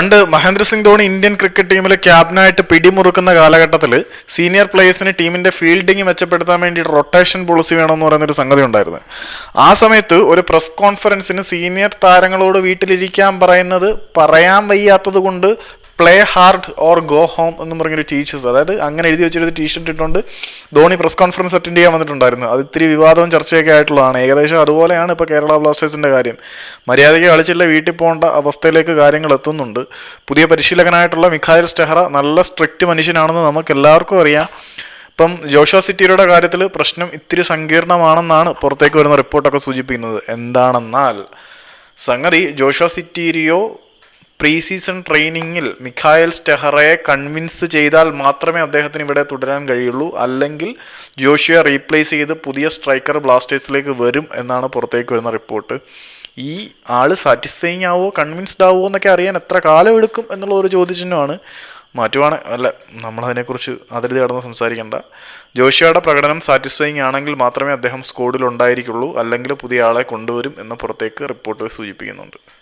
പണ്ട് Mahendra Singh Dhoni Indian cricket ടീമിലെ ക്യാപ്റ്റനായിട്ട് പിടിമുറുക്കുന്ന കാലഘട്ടത്തിൽ സീനിയർ പ്ലേയേഴ്സിന് ടീമിന്റെ ഫീൽഡിംഗ് മെച്ചപ്പെടുത്താൻ വേണ്ടി റൊട്ടേഷൻ പോളിസി വേണമെന്ന് പറയുന്നൊരു സംഗതി ഉണ്ടായിരുന്നു. ആ സമയത്ത് ഒരു പ്രസ് കോൺഫറൻസിന് സീനിയർ താരങ്ങളോട് വീട്ടിലിരിക്കാൻ പറയുന്നത് പറയാൻ വയ്യാത്തത് കൊണ്ട് play hard or go home എന്ന് പറഞ്ഞൊരു ടീച്ചേഴ്സ് അതായത് അങ്ങനെ എഴുതി വെച്ചൊരു ടീഷർട്ട് ഇട്ടുകൊണ്ട് ധോണി പ്രസ് കോൺഫറൻസ് അറ്റൻഡ് ചെയ്യാൻ വന്നിട്ടുണ്ടായിരുന്നു. അത് ഇത്തിരി വിവാദവും ചർച്ചയൊക്കെ ആയിട്ടുള്ളതാണ്. ഏകദേശം അതുപോലെയാണ് ഇപ്പോൾ കേരള ബ്ലാസ്റ്റേഴ്സിന്റെ കാര്യം. മര്യാദയ്ക്ക് കളിച്ചില്ല വീട്ടിൽ പോകേണ്ട അവസ്ഥയിലേക്ക് കാര്യങ്ങൾ എത്തുന്നുണ്ട്. പുതിയ പരിശീലകനായിട്ടുള്ള മിഖായൽ സ്റ്റെഹറ നല്ല സ്ട്രിക്റ്റ് മനുഷ്യനാണെന്ന് നമുക്ക് എല്ലാവർക്കും അറിയാം. ഇപ്പം ജോഷോ സിറ്റിയുടെ കാര്യത്തിൽ പ്രശ്നം ഇത്തിരി സങ്കീർണമാണെന്നാണ് പുറത്തേക്ക് വരുന്ന റിപ്പോർട്ടൊക്കെ സൂചിപ്പിക്കുന്നത്. എന്താണെന്നാൽ സംഗതി ജോഷോ സിറ്റീരിയോ പ്രീ സീസൺ ട്രെയിനിങ്ങിൽ മിഖായൽ സ്റ്റെഹറയെ കൺവിൻസ് ചെയ്താൽ മാത്രമേ അദ്ദേഹത്തിന് ഇവിടെ തുടരാൻ കഴിയുള്ളൂ. അല്ലെങ്കിൽ ജോഷിയെ റീപ്ലേസ് ചെയ്ത് പുതിയ സ്ട്രൈക്കർ ബ്ലാസ്റ്റേഴ്സിലേക്ക് വരും എന്നാണ് പുറത്തേക്ക് വരുന്ന റിപ്പോർട്ട്. ഈ ആൾ സാറ്റിസ്ഫൈങ് ആവോ കൺവിൻസ്ഡ് ആവോ എന്നൊക്കെ അറിയാൻ എത്ര കാലം എടുക്കും എന്നുള്ള ഒരു ചോദ്യചിഹ്നമാണ് മാറ്റുവാണ്. അല്ല നമ്മളതിനെക്കുറിച്ച് അതിരുതി കടന്ന് സംസാരിക്കേണ്ട. ജോഷിയുടെ പ്രകടനം സാറ്റിസ്ഫൈങ് ആണെങ്കിൽ മാത്രമേ അദ്ദേഹം സ്കോഡിൽ ഉണ്ടായിരിക്കുള്ളൂ. അല്ലെങ്കിൽ പുതിയ ആളെ കൊണ്ടുവരും എന്ന് പുറത്തേക്ക് റിപ്പോർട്ട് സൂചിപ്പിക്കുന്നുണ്ട്.